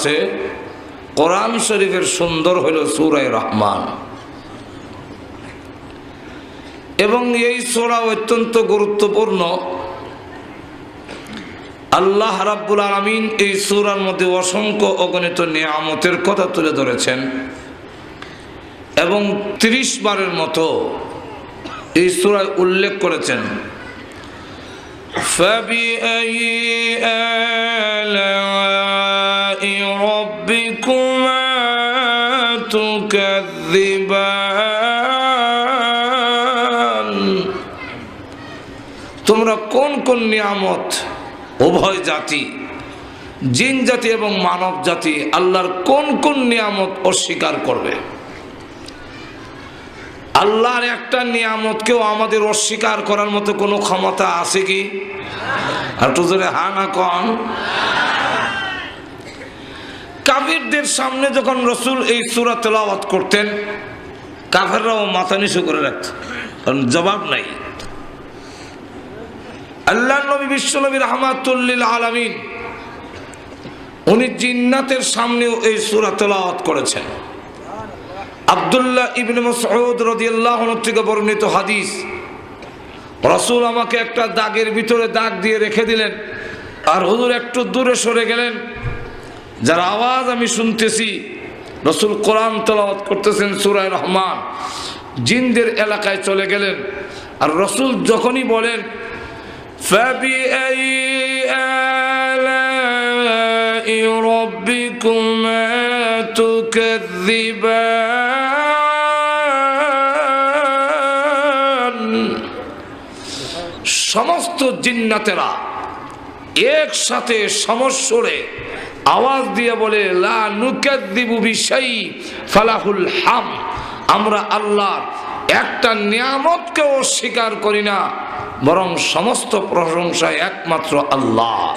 আছে কোরআন শরীফের সুন্দর হইল সুরায় রহমান এবং এই সোরা অত্যন্ত গুরুত্বপূর্ণ আল্লাহ রাব্বুল আলমিন এই সুরার মধ্যে অসংখ্য অগণিত নিয়ামতের কথা তুলে ধরেছেন এবং ত্রিশ বারের মতো এই সুরায় উল্লেখ করেছেন فبأي آلاء ربكما تكذبان তোমরা কোন কোন নিয়ামত উভয় জাতি জিন জাতি এবং মানব জাতি আল্লাহর কোন কোন নিয়ামত অস্বীকার করবে আল্লাহর একটা নিয়ামতকেও আমাদের অস্বীকার করার মতো কোনো ক্ষমতা আছে কি আর একটু জোরে হা না কন কাফিরদের সামনে যখন রসুল এই সুরা তেলাওয়াত করতেন, কাফেররাও মাথা নিচু করে রাখত, কারণ জবাব নাই। আল্লাহ নবী বিশ্বনবী রহমাতুল্লিল আলমিন, উনি জিন্নাতের সামনেও এই সুরা তেলাওয়াত করেছেন। আবদুল্লাহ ইবনে মসউদ রাদিয়াল্লাহু থেকে বর্ণিত হাদিস, রসুল আমাকে একটা দাগের ভিতরে দাগ দিয়ে রেখে দিলেন, আর হুজুর একটু দূরে সরে গেলেন যার আওয়াজ আমি শুনতেছি, রসুল কোরআন তলাওয়াত করতেছেন সুরায় রহমান, জিনদের এলাকায় চলে গেলেন। আর রসুল যখনই বলেন সমস্ত জিন্নাতেরা একসাথে সমস্যরে আওয়াজ দিয়ে বলে, লা বিশাই ফালাহুল হাম। আমরা আল্লাহ একটা নিয়ামতকেও অস্বীকার করি না, বরং সমস্ত প্রশংসা একমাত্র আল্লাহ।